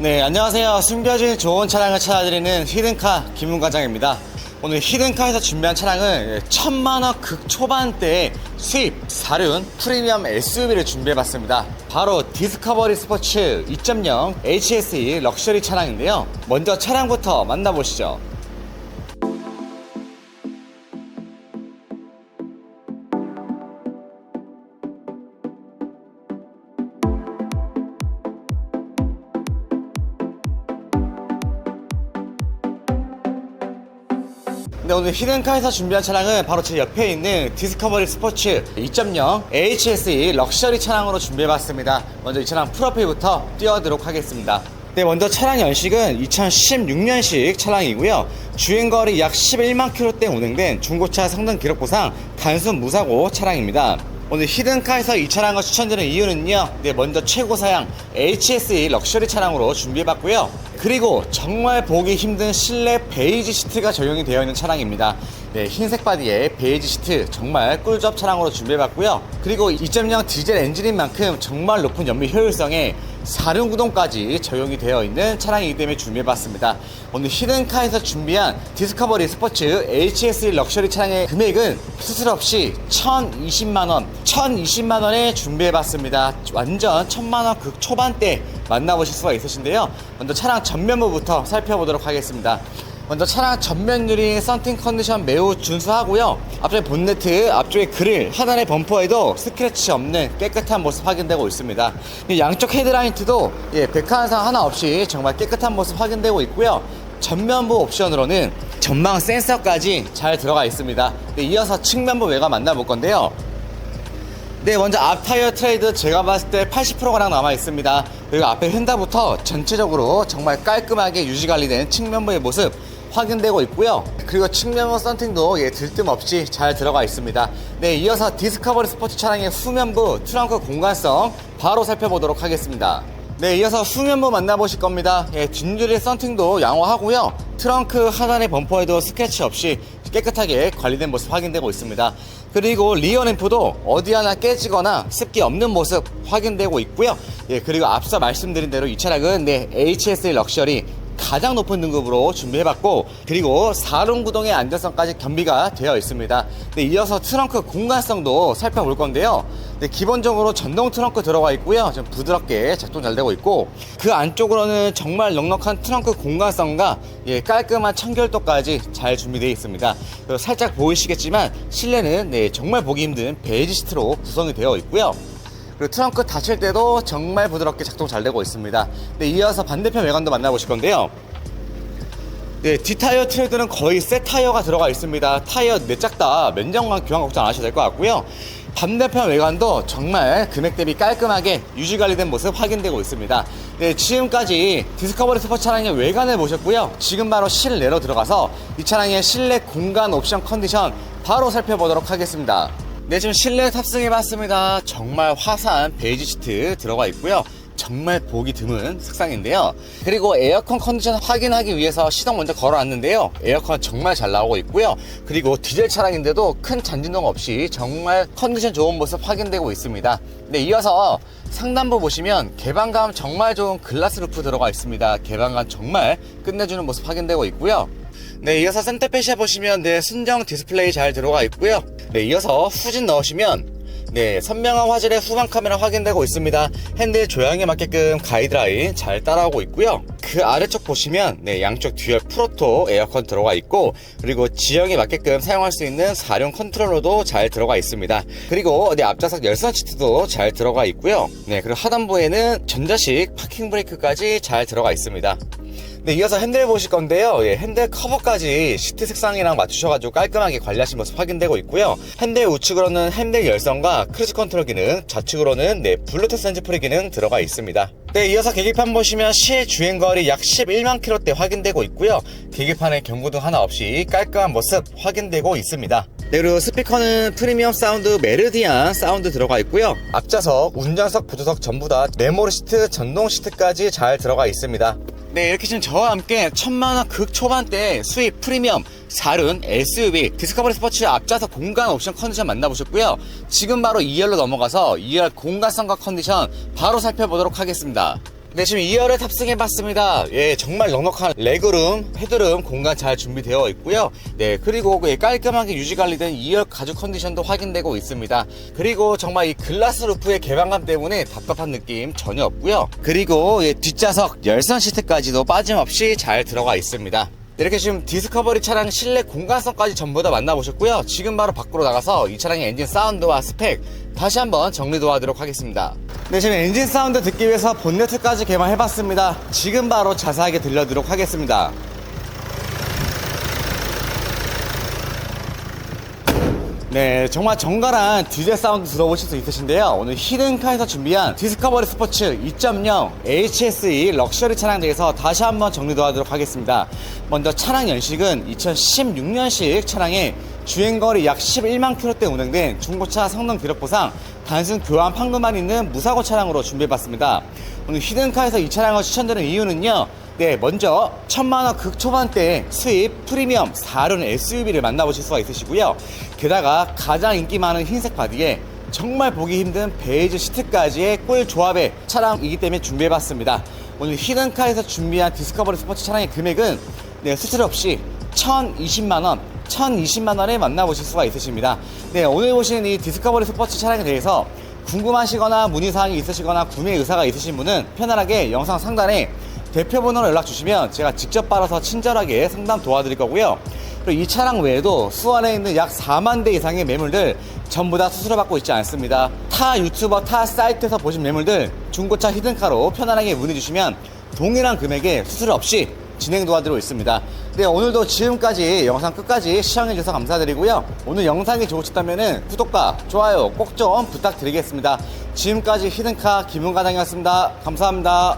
네, 안녕하세요. 숨겨진 좋은 차량을 찾아드리는 히든카 김문 과장입니다. 오늘 히든카에서 준비한 차량은 천만원 극초반대의 수입, 사륜, 프리미엄 SUV를 준비해봤습니다. 바로 디스커버리 스포츠 2.0 HSE 럭셔리 차량인데요. 먼저 차량부터 만나보시죠. 네, 오늘 히든카에서 준비한 차량은 바로 제 옆에 있는 디스커버리 스포츠 2.0 HSE 럭셔리 차량으로 준비해봤습니다. 먼저 이 차량 프로필부터 띄워드리도록 하겠습니다. 네, 먼저 차량 연식은 2016년식 차량이고요. 주행거리 약 11만 킬로대 운행된 중고차 성능 기록부상 단순 무사고 차량입니다. 오늘 히든카에서 이 차량을 추천드리는 이유는요. 네, 먼저 최고 사양 HSE 럭셔리 차량으로 준비해봤고요. 그리고 정말 보기 힘든 실내 베이지 시트가 적용이 되어 있는 차량입니다. 네, 흰색 바디에 베이지 시트 정말 꿀잡 차량으로 준비해봤고요. 그리고 2.0 디젤 엔진인 만큼 정말 높은 연비 효율성에 사륜 구동까지 적용이 되어 있는 차량이기 때문에 준비해봤습니다. 오늘 히든카에서 준비한 디스커버리 스포츠 HSE 럭셔리 차량의 금액은 수술 없이 1,020만원, 1,020만원에 준비해봤습니다. 완전 1,000만원 극 초반대 만나보실 수가 있으신데요. 먼저 차량 전면부부터 살펴보도록 하겠습니다. 먼저 차량 전면 유리 썬팅 컨디션 매우 준수하고요. 앞쪽에 본네트, 앞쪽에 그릴, 하단의 범퍼에도 스크래치 없는 깨끗한 모습 확인되고 있습니다. 이 양쪽 헤드라인트도 예, 백화한상 하나 없이 정말 깨끗한 모습 확인되고 있고요. 전면부 옵션으로는 전방 센서까지 잘 들어가 있습니다. 네, 이어서 측면부 외관 만나볼 건데요. 네, 먼저 앞 타이어 트레이드 제가 봤을 때 80%가량 남아 있습니다. 그리고 앞에 휀다부터 전체적으로 정말 깔끔하게 유지 관리된 측면부의 모습 확인되고 있고요. 그리고 측면부 썬팅도 예, 들뜸 없이 잘 들어가 있습니다. 네, 이어서 디스커버리 스포츠 차량의 후면부 트렁크 공간성 바로 살펴보도록 하겠습니다. 네, 이어서 후면부 만나보실 겁니다. 예, 뒷유리 썬팅도 양호하고요. 트렁크 하단의 범퍼에도 스케치 없이 깨끗하게 관리된 모습 확인되고 있습니다. 그리고 리어 램프도 어디 하나 깨지거나 습기 없는 모습 확인되고 있고요. 예, 그리고 앞서 말씀드린 대로 이 차량은 네, HSL 럭셔리 가장 높은 등급으로 준비해봤고 그리고 사륜 구동의 안전성까지 겸비가 되어 있습니다. 네, 이어서 트렁크 공간성도 살펴볼 건데요. 네, 기본적으로 전동 트렁크 들어가 있고요. 좀 부드럽게 작동 잘 되고 있고 그 안쪽으로는 정말 넉넉한 트렁크 공간성과 예, 깔끔한 청결도까지 잘 준비되어 있습니다. 그리고 살짝 보이시겠지만 실내는 네, 정말 보기 힘든 베이지 시트로 구성이 되어 있고요. 그리고 트렁크 닫힐 때도 정말 부드럽게 작동 잘 되고 있습니다. 네, 이어서 반대편 외관도 만나보실 건데요. 네, 뒷타이어 트레드는 거의 새 타이어가 들어가 있습니다. 타이어 네짝 다 면적만 교환 걱정 안 하셔도 될 것 같고요. 반대편 외관도 정말 금액 대비 깔끔하게 유지 관리된 모습 확인되고 있습니다. 네, 지금까지 디스커버리 스포츠 차량의 외관을 보셨고요. 지금 바로 실내로 들어가서 이 차량의 실내 공간 옵션 컨디션 바로 살펴보도록 하겠습니다. 네, 지금 실내 탑승해봤습니다. 정말 화사한 베이지 시트 들어가 있고요. 정말 보기 드문 색상인데요. 그리고 에어컨 컨디션 확인하기 위해서 시동 먼저 걸어놨는데요. 에어컨 정말 잘 나오고 있고요. 그리고 디젤 차량인데도 큰 잔진동 없이 정말 컨디션 좋은 모습 확인되고 있습니다. 네, 이어서 상단부 보시면 개방감 정말 좋은 글라스 루프 들어가 있습니다. 개방감 정말 끝내주는 모습 확인되고 있고요. 네, 이어서 센터페시아 보시면 네, 순정 디스플레이 잘 들어가 있고요. 네, 이어서 후진 넣으시면 네, 선명한 화질의 후방 카메라 확인되고 있습니다. 핸들 조향에 맞게끔 가이드라인 잘 따라오고 있고요. 그 아래쪽 보시면 네, 양쪽 듀얼 프로토 에어컨 들어가 있고 그리고 지형에 맞게끔 사용할 수 있는 사륜 컨트롤러도 잘 들어가 있습니다. 그리고 네, 앞좌석 열선 시트도 잘 들어가 있고요. 네, 그리고 하단부에는 전자식 파킹 브레이크까지 잘 들어가 있습니다. 네, 이어서 핸들 보실 건데요. 예, 핸들 커버까지 시트 색상이랑 맞추셔가지고 깔끔하게 관리하신 모습 확인되고 있고요. 핸들 우측으로는 핸들 열선과 크루즈 컨트롤 기능, 좌측으로는 네, 블루투스 핸즈프리 기능 들어가 있습니다. 네, 이어서 계기판 보시면 시 주행거리 약 11만 킬로대 확인되고 있고요. 계기판에 경고등 하나 없이 깔끔한 모습 확인되고 있습니다. 네, 그리고 스피커는 프리미엄 사운드 메르디안 사운드 들어가 있고요. 앞좌석, 운전석, 부조석 전부 다 메모리 시트, 전동 시트까지 잘 들어가 있습니다. 네, 이렇게 지금 저와 함께 천만원 극 초반대 수입 프리미엄 사륜 SUV 디스커버리 스포츠 앞좌석 공간 옵션 컨디션 만나보셨고요. 지금 바로 2열로 넘어가서 2열 공간성과 컨디션 바로 살펴보도록 하겠습니다. 네, 지금 2열에 탑승해봤습니다. 예, 정말 넉넉한 레그룸, 헤드룸 공간 잘 준비되어 있고요. 네, 그리고 그 깔끔하게 유지 관리된 2열 가죽 컨디션도 확인되고 있습니다. 그리고 정말 이 글라스 루프의 개방감 때문에 답답한 느낌 전혀 없고요. 그리고 예, 뒷좌석 열선 시트까지도 빠짐없이 잘 들어가 있습니다. 네, 이렇게 지금 디스커버리 차량 실내 공간성까지 전부 다 만나보셨고요. 지금 바로 밖으로 나가서 이 차량의 엔진 사운드와 스펙 다시 한번 정리 도와드리도록 하겠습니다. 네, 지금 엔진 사운드 듣기 위해서 본네트까지 개방해봤습니다. 지금 바로 자세하게 들려드리도록 하겠습니다. 네, 정말 정갈한 디젤 사운드 들어보실 수 있으신데요. 오늘 히든카에서 준비한 디스커버리 스포츠 2.0 HSE 럭셔리 차량 대해서 다시 한번 정리 도와드리도록 하겠습니다. 먼저 차량 연식은 2016년식 차량에 주행거리 약 11만 킬로대 운행된 중고차 성능 기록부상 단순 교환 판금만 있는 무사고 차량으로 준비해봤습니다. 오늘 히든카에서 이 차량을 추천드리는 이유는요. 네, 먼저 천만원 극초반대 수입 프리미엄 4륜 SUV를 만나보실 수가 있으시고요. 게다가 가장 인기 많은 흰색 바디에 정말 보기 힘든 베이지 시트까지의 꿀 조합의 차량이기 때문에 준비해봤습니다. 오늘 히든카에서 준비한 디스커버리 스포츠 차량의 금액은 네, 수수료 없이 1,020만원 1,020만원에 만나보실 수가 있으십니다. 네, 오늘 보시는 이 디스커버리 스포츠 차량에 대해서 궁금하시거나 문의사항이 있으시거나 구매 의사가 있으신 분은 편안하게 영상 상단에 대표 번호로 연락 주시면 제가 직접 받아서 친절하게 상담 도와드릴 거고요. 그리고 이 차량 외에도 수원에 있는 약 4만 대 이상의 매물들 전부 다 수수료 받고 있지 않습니다. 타 유튜버, 타 사이트에서 보신 매물들 중고차 히든카로 편안하게 문의 주시면 동일한 금액에 수수료 없이 진행 도와드리고 있습니다. 네, 오늘도 지금까지 영상 끝까지 시청해주셔서 감사드리고요. 오늘 영상이 좋으셨다면 구독과 좋아요 꼭 좀 부탁드리겠습니다. 지금까지 히든카 김은가당이었습니다. 감사합니다.